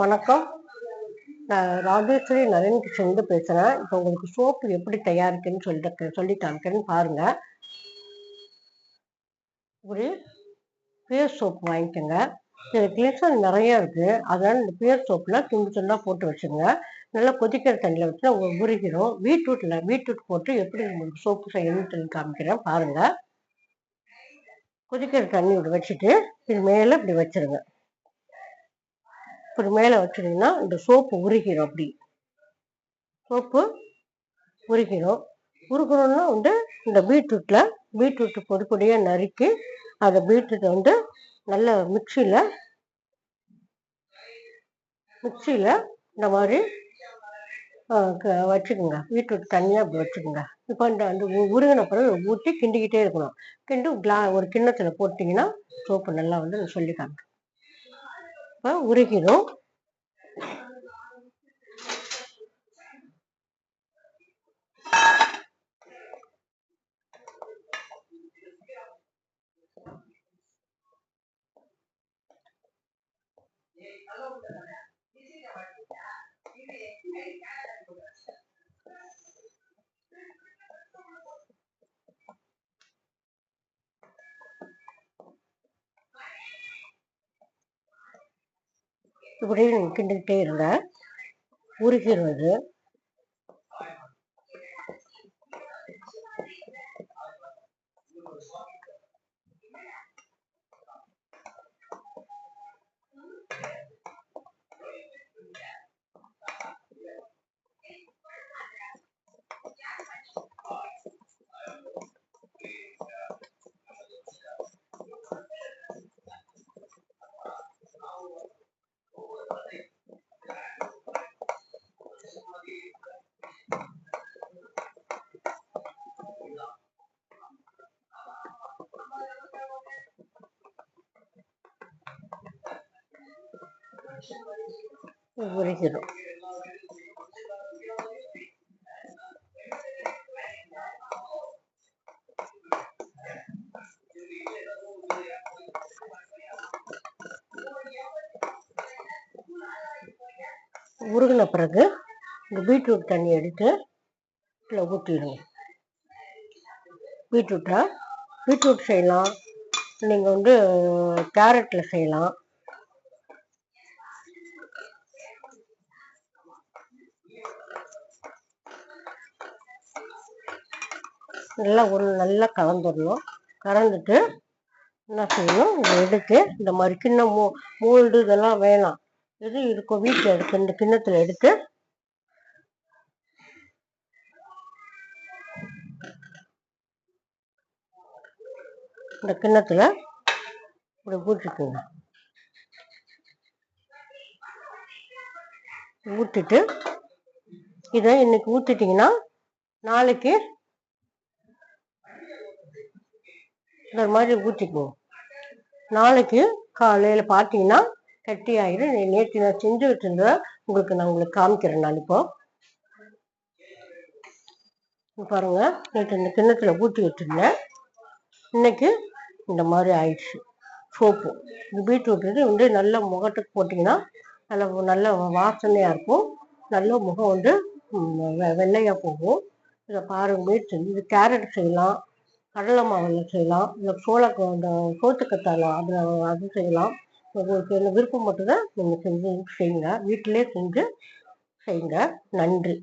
வணக்கம். நான் ராஜேஸ்வரி நரேன் கிருஷ்ணன் பேசுகிறேன் இப்போ உங்களுக்கு சோப்பு எப்படி தயாரிக்குன்னு சொல்லிட்டு சொல்லி காமிக்கிறேன்னு பாருங்க. ஒரு பேர் சோப் வாங்கிக்கோங்க. இதில் கிளிசன் நிறைய இருக்கு. அதனால இந்த பேர் சோப்பில் துண்டு துண்டாக போட்டு வச்சுங்க நல்லா கொதிக்கிற தண்ணியில் வச்சு உங்களுக்கு உருகிடும் பீட்ரூட்டில் பீட்ரூட் போட்டு எப்படி உங்களுக்கு சோப்பு செய்யணும்னு சொல்லி காமிக்கிறேன். பாருங்க. கொதிக்கிற தண்ணி இப்படி வச்சுட்டு இது மேலே இப்படி வச்சிருங்க. இப்படி மேலே வச்சிட்டிங்கன்னா இந்த சோப்பு உருகிடும் அப்படி. சோப்பு உருகிடும் உருகணும்னா வந்து இந்த பீட்ரூட்டில் பீட்ரூட் பொடி பொடியாக நறுக்கி அதை பீட்ரூட்டை வந்து நல்ல மிக்சியில் மிக்சியில் இந்த மாதிரி வச்சுக்கோங்க. பீட்ரூட் தனியாக அப்படி வச்சுக்கோங்க. இப்போ இந்த அந்த உருகின பிறகு ஊற்றி கிண்டிக்கிட்டே இருக்கணும். கிண்டு கிளா ஒரு கிண்ணத்தில் போட்டிங்கன்னா சோப்பு நல்லா வந்து சொல்லிக்காங்க இப்போ உருகிடும். இப்படி நீங்கள் கிண்டிக்கிட்டே இருங்க உருகிறது உருகிடும் உருகின பிறகு இந்த பீட்ரூட் தண்ணி எடுத்து இதில் ஊற்றிடுங்க பீட்ரூட்டை? பீட்ரூட் செய்யலாம். நீங்கள் வந்து கேரட்டில் செய்யலாம். நல்லா ஒரு நல்லா கலந்துடணும் கலந்துட்டு என்ன செய்யணும்? இதை எடுத்து இந்த மாதிரி கிண்ணம் மூ மூல்டு இதெல்லாம் வேணாம். எது இருக்கும் வீட்டில் எடுத்து இந்த கிண்ணத்தில் எடுத்து இந்த கிண்ணத்தில் இப்படி ஊற்றிக்கோங்க ஊற்றிட்டு இதை இன்னைக்கு ஊற்றிட்டிங்கன்னா நாளைக்கு இந்த மாதிரி ஊற்றிக்குவோம் நாளைக்கு காலையில் பார்த்தீங்கன்னா கட்டி ஆயிரும். நேற்று நான் செஞ்சு வச்சிருந்ததை உங்களுக்கு நான் உங்களுக்கு காமிக்கிறேன் நான் இப்போ. பாருங்க. நேற்று இந்த கிண்ணத்தில் ஊற்றி வச்சிருந்தேன். இன்னைக்கு இந்த மாதிரி ஆயிடுச்சு. சோப்பு. இந்த பீட்ரூட் இது வந்து நல்ல முகத்துக்கு போட்டிங்கன்னா நல்ல நல்ல வாசனையாக இருக்கும். நல்ல முகம் வந்து வெள்ளையாக போகும். இதை பாருங்க பீட் இது கேரட் செய்யலாம். கடலை மாவில் செய்யலாம். இல்லை சோள அந்த சோத்துக்கத்தால அதில் அது செய்யலாம். உங்களுக்கு என்ன விருப்பம் மட்டும் தான் நீங்கள் செஞ்சு செய்யுங்க. வீட்டிலே செஞ்சு செய்யுங்க. நன்றி.